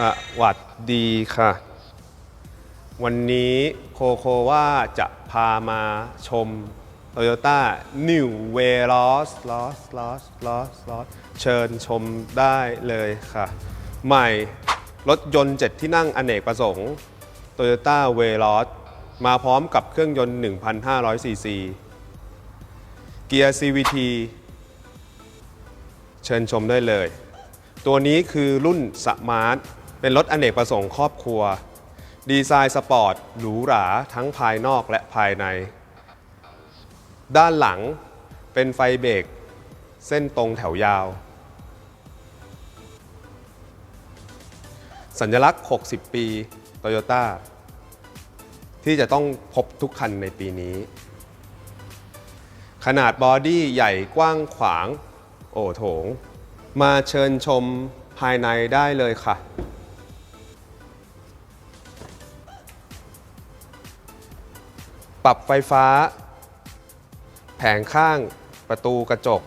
สวัสดีค่ะ วันนี้โคโคว่าจะพามาชม Toyota New Veloz Los Los Los Loss เชิญชมได้เลยค่ะ ใหม่รถยนต์ 7 ที่นั่งอเนกประสงค์ Toyota Veloz มาพร้อมกับเครื่องยนต์ 1,500 ซีซีเกียร์ CVT เชิญชมได้เลย ตัวนี้คือรุ่นสมาร์ท เป็นรถอเนกประสงค์ครอบครัว ดีไซน์สปอร์ตหรูหราทั้งภายนอกและภายใน ด้านหลังเป็นไฟเบรกเส้นตรงแถวยาว สัญลักษณ์ 60 ปีโตโยต้าที่จะต้องพบทุกคันในปีนี้ ขนาดบอดี้ใหญ่กว้างขวาง โอโถง มาเชิญชมภายในได้เลยค่ะ ปรับไฟฟ้า แผงข้างประตูกระจก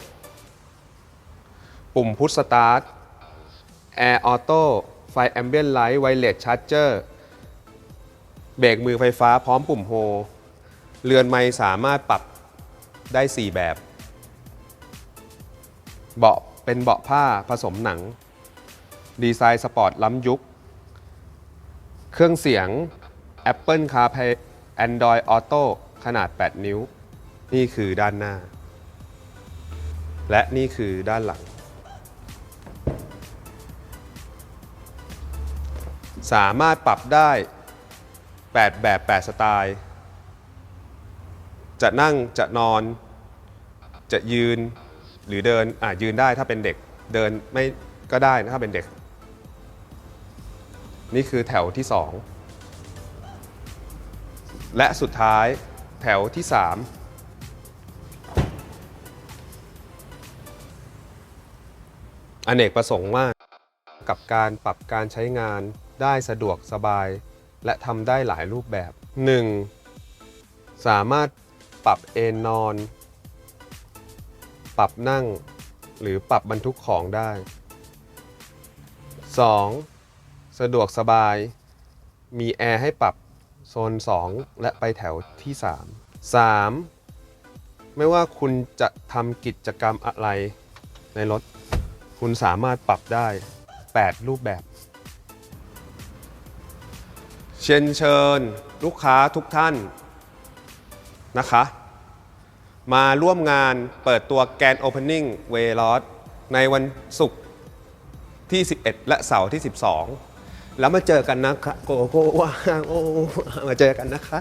ปุ่มพุชสตาร์ทแอร์ออโต้ไฟแอมเบียนไลท์ไวเลสชาร์จเจอร์เบรกมือไฟฟ้าพร้อมปุ่มโฮเรือนไม้สามารถปรับได้ 4 แบบ เบาะเป็นเบาะผ้าผสมหนัง ดีไซน์สปอร์ตล้ำยุค เครื่องเสียง Apple CarPlay Android Auto ขนาด 8 นิ้ว นี่คือด้านหน้า และนี่คือด้านหลัง สามารถปรับได้ 8 แบบ 8 สไตล์ จะนั่งจะนอน จะยืนหรือเดินอะยืนได้ถ้าเป็นเด็กเดินไม่ก็ได้นะถ้าเป็นเด็ก นี่คือแถวที่ 2 และสุดท้ายแถวที่ 3อเนกประสงค์มาก กับการปรับการใช้งานได้สะดวกสบาย และทำได้หลายรูปแบบ 1. สามารถปรับเอนนอน ปรับนั่ง หรือปรับบรรทุกของได้ 2. สะดวกสบาย มีแอร์ให้ปรับ โซน 2 และไปแถวที่ 3 3. ไม่ว่าคุณจะทำกิจกรรมอะไรในรถ คุณสามารถปรับได้ 8 รูปแบบ เชิญเชิญลูกค้าทุกท่านนะคะ มาร่วมงานเปิดตัวแกน Opening w a y l o s ในวันศุกร์ที่ 11 และเสาร์ที่ 12 แล้วมาเจอกันนะคะโกโก้ว่าโอ้มาเจอกันนะคะ